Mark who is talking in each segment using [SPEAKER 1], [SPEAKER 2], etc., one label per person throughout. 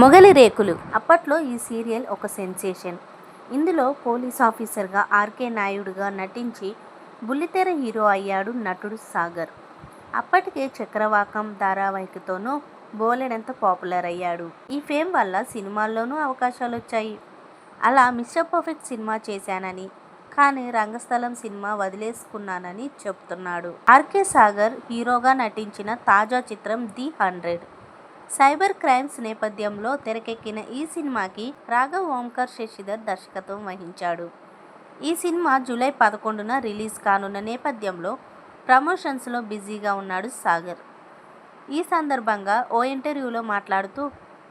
[SPEAKER 1] మొగలి రేకులు. అప్పట్లో ఈ సీరియల్ ఒక సెన్సేషన్. ఇందులో పోలీస్ ఆఫీసర్గా ఆర్కే నాయుడుగా నటించి బుల్లితెర హీరో అయ్యాడు నటుడు సాగర్. అప్పటికే చక్రవాకం ధారావాహికతోనూ బోలెడంత పాపులర్ అయ్యాడు. ఈ ఫేమ్ వల్ల సినిమాల్లోనూ అవకాశాలు వచ్చాయి అలా మిస్టర్ పర్ఫెక్ట్ సినిమా చేశానని కానీ రంగస్థలం సినిమా వదిలేసుకున్నానని చెప్తున్నాడు. ఆర్కే సాగర్ హీరోగా నటించిన తాజా చిత్రం ది హండ్రెడ్. సైబర్ క్రైమ్స్ నేపథ్యంలో తెరకెక్కిన ఈ సినిమాకి రాఘవ్ ఓంకర్ శశిధర్ దర్శకత్వం వహించాడు. ఈ సినిమా జూలై పదకొండున రిలీజ్ కానున్న నేపథ్యంలో ప్రమోషన్స్లో బిజీగా ఉన్నాడు సాగర్. ఈ సందర్భంగా ఓ ఇంటర్వ్యూలో మాట్లాడుతూ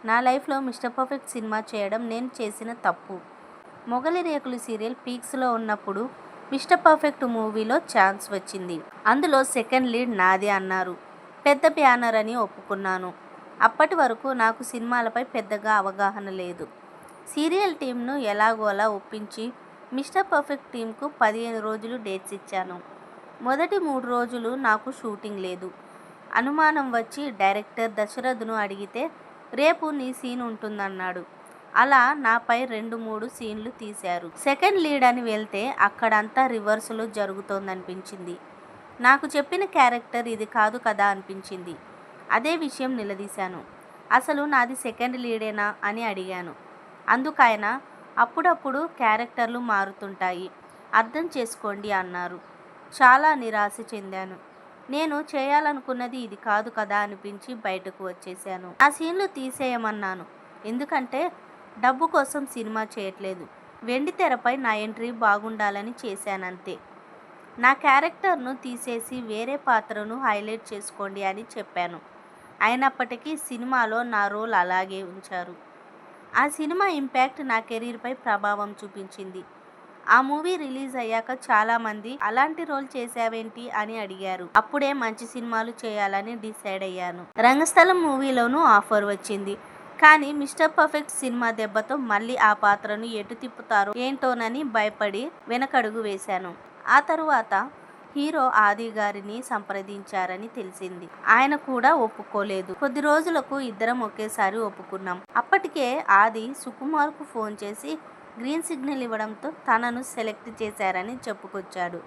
[SPEAKER 1] నా లైఫ్లో మిస్టర్ పర్ఫెక్ట్ సినిమా చేయడం నేను చేసిన తప్పు. మొగలి రేకులు సీరియల్ పీక్స్లో ఉన్నప్పుడు మిస్టర్ పర్ఫెక్ట్ మూవీలో ఛాన్స్ వచ్చింది. అందులో సెకండ్ లీడ్ నాదే అన్నారు. పెద్ద బ్యానర్ అని ఒప్పుకున్నాను. అప్పటి వరకు నాకు సినిమాలపై పెద్దగా అవగాహన లేదు. సీరియల్ టీంను ఎలాగోలా ఒప్పించి మిస్టర్ పర్ఫెక్ట్ టీంకు పదిహేను రోజులు డేట్స్ ఇచ్చాను. మొదటి మూడు రోజులు నాకు షూటింగ్ లేదు. అనుమానం వచ్చి డైరెక్టర్ దశరథ్ను అడిగితే రేపు నీ సీన్ ఉంటుందన్నాడు. అలా నాపై రెండు మూడు సీన్లు తీశారు. సెకండ్ లీడ్ అని వెళ్తే అక్కడంతా రివర్స్లో జరుగుతోందనిపించింది. నాకు చెప్పిన క్యారెక్టర్ ఇది కాదు కదా అనిపించింది. అదే విషయం నిలదీశాను. అసలు నాది సెకండ్ లీడేనా? అని అడిగాను. అందుకైన అప్పుడప్పుడు క్యారెక్టర్లు మారుతుంటాయి. అర్థం చేసుకోండి అన్నారు. చాలా నిరాశ చెందాను. నేను చేయాలనుకున్నది ఇది కాదు కదా అనిపించి బయటకు వచ్చేసాను ఆ సీన్లు తీసేయమన్నాను. ఎందుకంటే డబ్బు కోసం సినిమా చేయట్లేదు. వెండి తెరపై నా ఎంట్రీ బాగుండాలని చేశానంతే. నా క్యారెక్టర్ను తీసేసి వేరే పాత్రను హైలైట్ చేసుకోండి అని చెప్పాను. అయినప్పటికీ సినిమాలో నా రోల్ అలాగే ఉంచారు. ఆ సినిమా ఇంపాక్ట్ నా కెరీర్పై ప్రభావం చూపించింది. ఆ మూవీ రిలీజ్ అయ్యాక చాలామంది అలాంటి రోల్ చేసావేంటి అని అడిగారు. అప్పుడే మంచి సినిమాలు చేయాలని డిసైడ్ అయ్యాను. రంగస్థలం మూవీలోనూ ఆఫర్ వచ్చింది. కానీ మిస్టర్ పర్ఫెక్ట్ సినిమా దెబ్బతో మళ్ళీ ఆ పాత్రను ఎటు తిప్పుతారో ఏంటోనని భయపడి వెనకడుగు వేశాను. ఆ తరువాత హీరో ఆది గారిని సంప్రదించారని తెలిసింది. ఆయన కూడా ఒప్పుకోలేదు. కొద్ది రోజులకు ఇద్దరం ఒకేసారి ఒప్పుకున్నాం. అప్పటికే ఆది సుకుమార్కు ఫోన్ చేసి గ్రీన్ సిగ్నల్ ఇవ్వడంతో తనను సెలెక్ట్ చేశారని చెప్పుకొచ్చాడు.